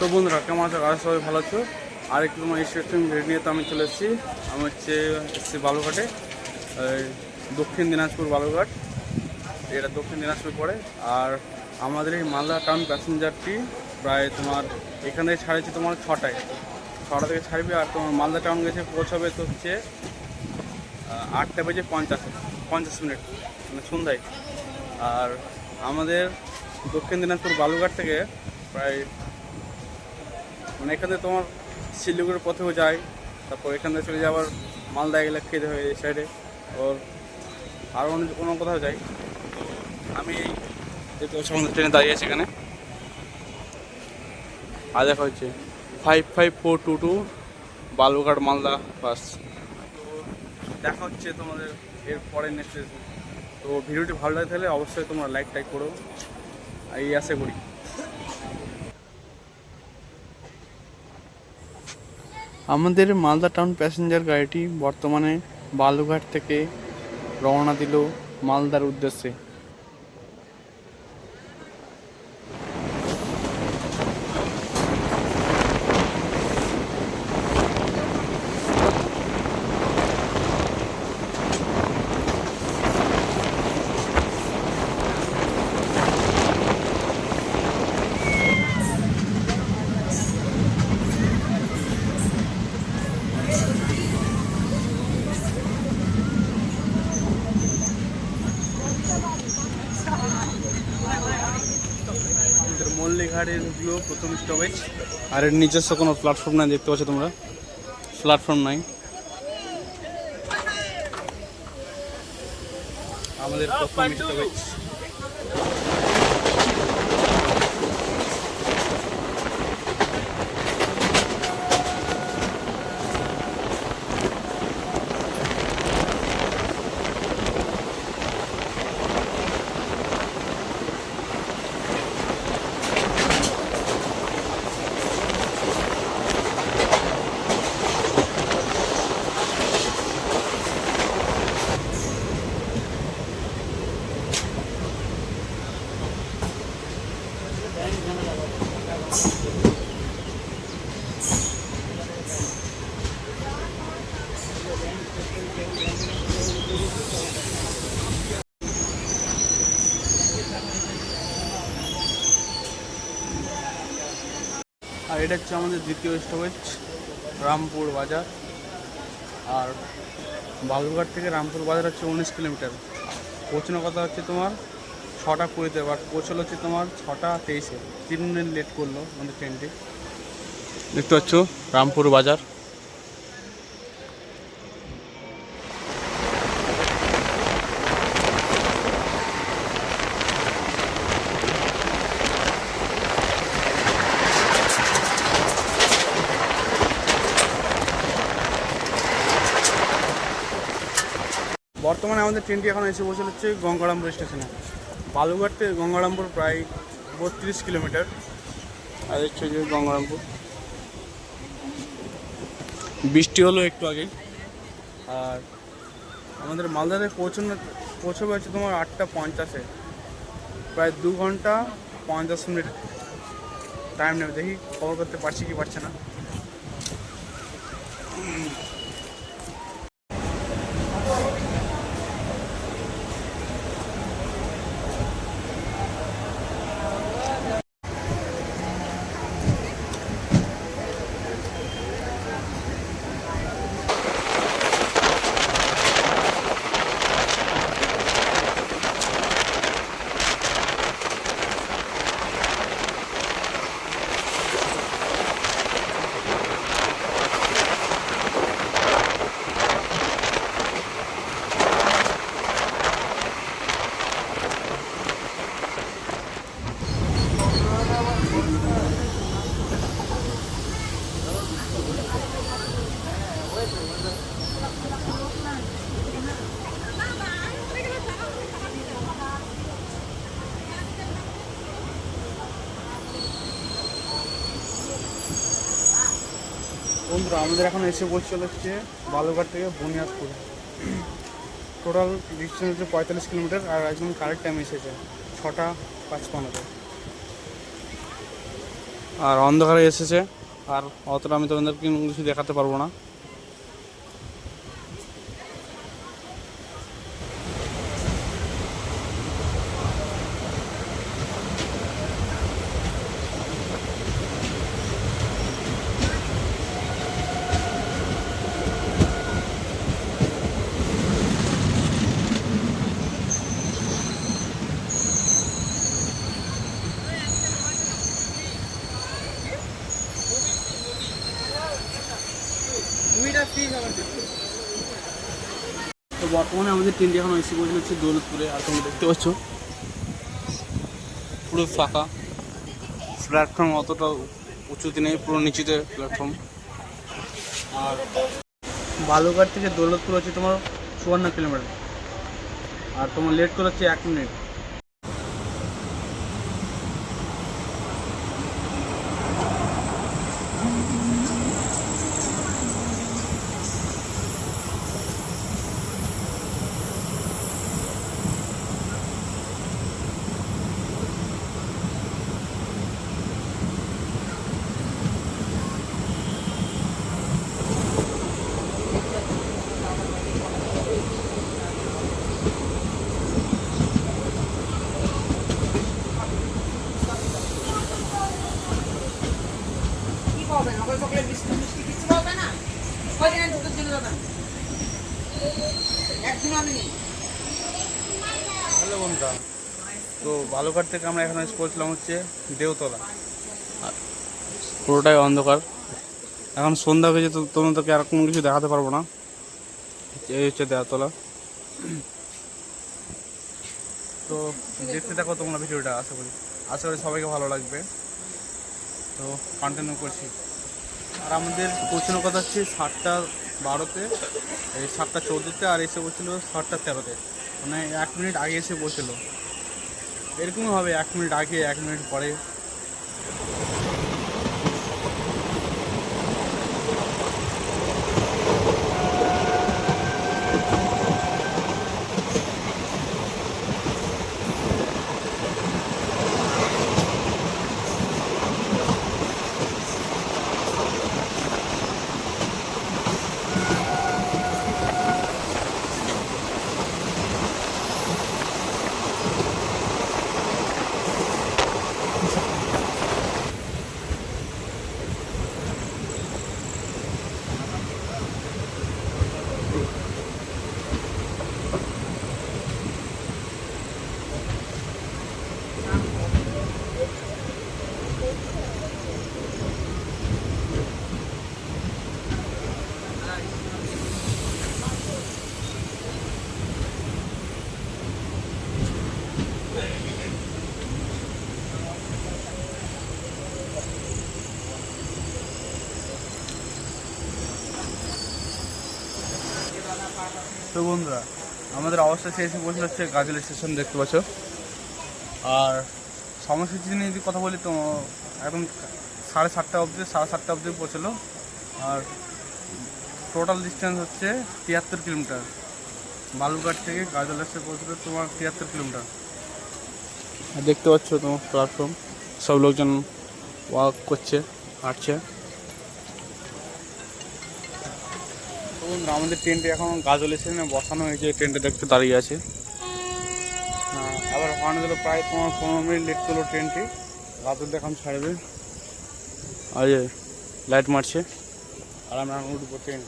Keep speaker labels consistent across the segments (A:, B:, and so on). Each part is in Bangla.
A: তো বন্ধুরা কেমন আছো আর সবাই ভালো আছো? আর একটু তোমার স্টেশন রেডি নিয়ে তো আমি চলে এসেছি। আমি হচ্ছে, এসেছি বালুঘাটে দক্ষিণ দিনাজপুর বালুঘাট এটা দক্ষিণ দিনাজপুর পড়ে। আর আমাদের এই মালদা টাউন প্যাসেঞ্জারটি প্রায় তোমার এখান ছাড়েছি তোমার ছটায়। ছটা থেকে ছাড়বে আর তোমার মালদা টাউন গেছে, পৌঁছাবে তো হচ্ছে আটটা বেজে পঞ্চাশ পঞ্চাশ মিনিট মানে সন্ধ্যায়। আর আমাদের দক্ষিণ দিনাজপুর বালুঘাট থেকে প্রায় মানে এখানে তোমার শিলিগুড়ির পথেও যায়, তারপর এখান থেকে চলে যাওয়ার মালদা গেলে খেতে হয় এই সাইডে ওর আরও অন্য কোনো কোথাও যাই আমি এই যেহেতু আমাদের ট্রেনে দাঁড়িয়ে আছি এখানে। আর দেখা হচ্ছে five five four two two Balurghat Malda bus তো দেখা হচ্ছে তোমাদের এর পরের নেক্সট তো ভিডিওটি ভালো লাগে তাহলে অবশ্যই তোমরা লাইক টাইক করো। এই আশা করি। আমাদের মালদা টাউন প্যাসেঞ্জার গাড়িটি বর্তমানে বালুঘাট থেকে রওনা দিল মালদার উদ্দেশ্যে আমাদের প্রথম স্টপেজ। আর এর নিজস্ব কোনো প্ল্যাটফর্ম নাই দেখতে পাচ্ছ তোমরা? প্ল্যাটফর্ম নাই। আমাদের প্রথম স্টপেজ। আর এটা হচ্ছে আমাদের দ্বিতীয় স্টপেজ, রামপুর বাজার। আর বালুরঘাট থেকে রামপুর বাজার হচ্ছে উনিশ কিলোমিটার। পৌঁছানোর কথা হচ্ছে তোমার ছটা কুড়িতে বাট পৌঁছলো হচ্ছে তোমার ছটা তেইশে। তিন মিনিট লেট করল আমাদের ট্রেনটি দেখতে পাচ্ছ, রামপুর বাজার। বর্তমানে আমাদের ট্রেনটি এখন এসে বসে হচ্ছে গঙ্গারামপুর স্টেশনে। বালুঘাট থেকে গঙ্গারামপুর প্রায় বত্রিশ কিলোমিটার। আর হচ্ছে যে গঙ্গারামপুর। বৃষ্টি হলো একটু আগে আর আমাদের মালদাতে পৌঁছানো পৌঁছবে হচ্ছে তোমার আটটা পঞ্চাশে। প্রায় দু ঘণ্টা পঞ্চাশ মিনিট টাইম নেবে। দেখি খবর করতে পারছি কি পারছে না। বন্ধুরা, আমাদের এখন এসে পৌঁছে হচ্ছে বালুঘাট থেকে বুনিয়াদপুর। টোটাল ডিস্টেন্স হচ্ছে পঁয়তাল্লিশ কিলোমিটার আর একদম কারেক্ট টাইম এসেছে, ছটা পাঁচ পনেরো আর অন্ধকারে এসেছে, আর অতটা আমি তোমাদেরকে কিছু দেখাতে পারব না। তো বর্তমানে আমাদের ট্রেনটি এখন এসে পৌঁছে হচ্ছে দৌলতপুরে, আর তোমরা দেখতে পাচ্ছ, পুরো ফাঁকা। প্ল্যাটফর্ম অতটা উঁচুতে নেই, পুরো নিচুতে প্ল্যাটফর্ম আর বালুঘাট থেকে দৌলতপুর হচ্ছে তোমার চুয়ান্ন কিলোমিটার। আর তোমার লেট করে হচ্ছে এক মিনিট। হ্যালো বন্ধুরা। তো বালুঘাট থেকে আমরা এখানে পৌঁছলাম হচ্ছে দেওতলা। আর পুরোটাই অন্ধকার। এখন সন্ধ্যা হয়ে যেত তোমাদেরকে আর কোনো কিছু দেখাতে পারব না। এই হচ্ছে দেওতলা। তো দেখতে থাকো তোমরা ভিডিওটা, আশা করি। আশা করি সবাইকে ভালো লাগবে। তো কন্টিনিউ করছি। আর আমাদের পৌঁছানোর কথা হচ্ছে, সাতটা বারোতে, এই সাতটা চৌদ্দতে আর এসে পৌঁছলো সাতটা তেরোতে। মানে এক মিনিট আগে এসে পৌঁছলো এরকমই হবে, এক মিনিট আগে, এক মিনিট পরে। তো বন্ধুরা আমাদের অবস্থা শেষে পৌঁছে হচ্ছে গাজল স্টেশন দেখতে পাচ্ছ। আর সময়সূচি নিয়ে যদি কথা বলি তো একদম সাড়ে সাতটা অবধি, সাড়ে সাতটা অবধি পৌঁছলো। আর টোটাল ডিস্টেন্স হচ্ছে তিয়াত্তর কিলোমিটার। বালুঘাট থেকে গাজল এসে পৌঁছলো তোমার তিয়াত্তর কিলোমিটার। দেখতে পাচ্ছ তোমার প্ল্যাটফর্ম সব লোকজন ওয়াক করছে, হাঁটছে। বন্ধুরা, আমাদের ট্রেনটি এখন গাজল স্টেশনে বসানো হয়েছে ট্রেনটা দেখতে দাঁড়িয়ে আছে। হ্যাঁ, আবার হর্ন দিল প্রায় তোমার পনেরো মিনিট লেট করল ট্রেনটি গাজল দেখান ছাড়বে। আর লাইট মারছে। আর আমরা উঠবো ট্রেন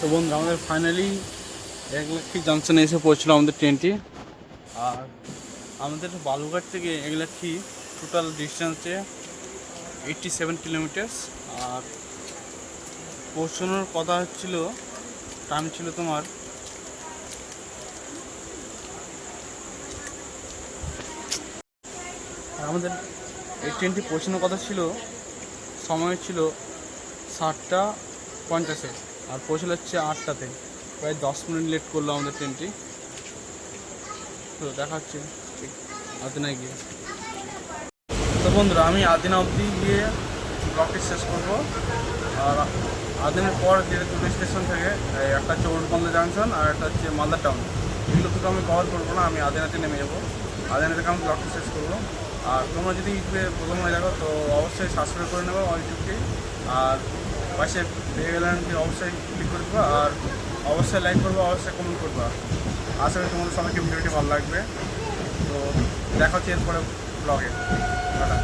A: তো বন্ধু, আমাদের ফাইনালি এক এগলাক্ষী জাংশনে এসে পৌঁছলো আমাদের ট্রেনটি আর আমাদের বালুঘাট থেকে এক এগলাক্ষী টোটাল ডিস্টেন্সে এইটটি সেভেন কিলোমিটার্স আর পৌঁছানোর কথা হচ্ছিল টাইম ছিল তোমার আমাদের এই ট্রেনটি পৌঁছানোর কথা ছিল, সময় ছিল সাতটা পঞ্চাশে। আর পৌঁছালো হচ্ছে আটটাতে। প্রায় দশ মিনিট লেট করল আমাদের ট্রেনটি তো দেখা হচ্ছে ঠিক আদিনায় গিয়ে। তো বন্ধুরা, আমি আদিনা অবধি গিয়ে ব্লগটি শেষ করব। আর আদিনের পর যে দুটো স্টেশন থেকে একটা হচ্ছে ওল্ডবন্দা জাংশন আর একটা হচ্ছে মালদা টাউন এগুলো দুটো আমি কভার করব না, আমি আদিনাতে নেমে যাব। আদিনা থেকে আমি ব্লগটি শেষ করব। আর তোমরা যদি ইউটিউবে প্রথম হয়ে দেখো, তো অবশ্যই সাবস্ক্রাইব করে নেব ইউটিউবটি আর পাশে পেয়ে গেলেন অবশ্যই ক্লিক করে দেবো আর অবশ্যই লাইক করব, অবশ্যই কমেন্ট করব। আশা করি তোমাদের সবাইকে ভিডিওটি ভালো লাগবে। তো দেখা হচ্ছে এরপরে ব্লগে টাটা।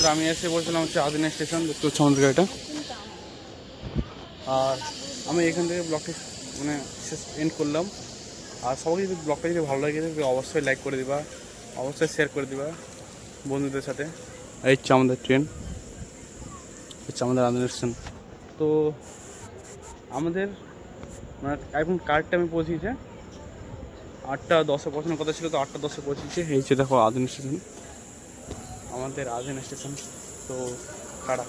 A: মানে আমি এসে বলছিলাম হচ্ছে আদিনা স্টেশন, দেখতে হচ্ছে আমাদের গাড়িটা। আর আমি এখান থেকে ব্লগটি মানে শেষ এন্ড করলাম। আর সবাই যদি ব্লগটা যদি ভালো লাগে থাকে অবশ্যই লাইক করে দিবা, অবশ্যই শেয়ার করে দিবা বন্ধুদের সাথে। এই হচ্ছে আমাদের ট্রেন হচ্ছে আমাদের আদিনা স্টেশন তো আমাদের মানে এখন কার আমি পৌঁছিয়েছে আটটা দশে পৌঁছানোর কথা ছিল, তো আটটা দশে পৌঁছেছে। এই হচ্ছে দেখো আদিনা স্টেশন আমাদের আজেন স্টেশন তো খারাপ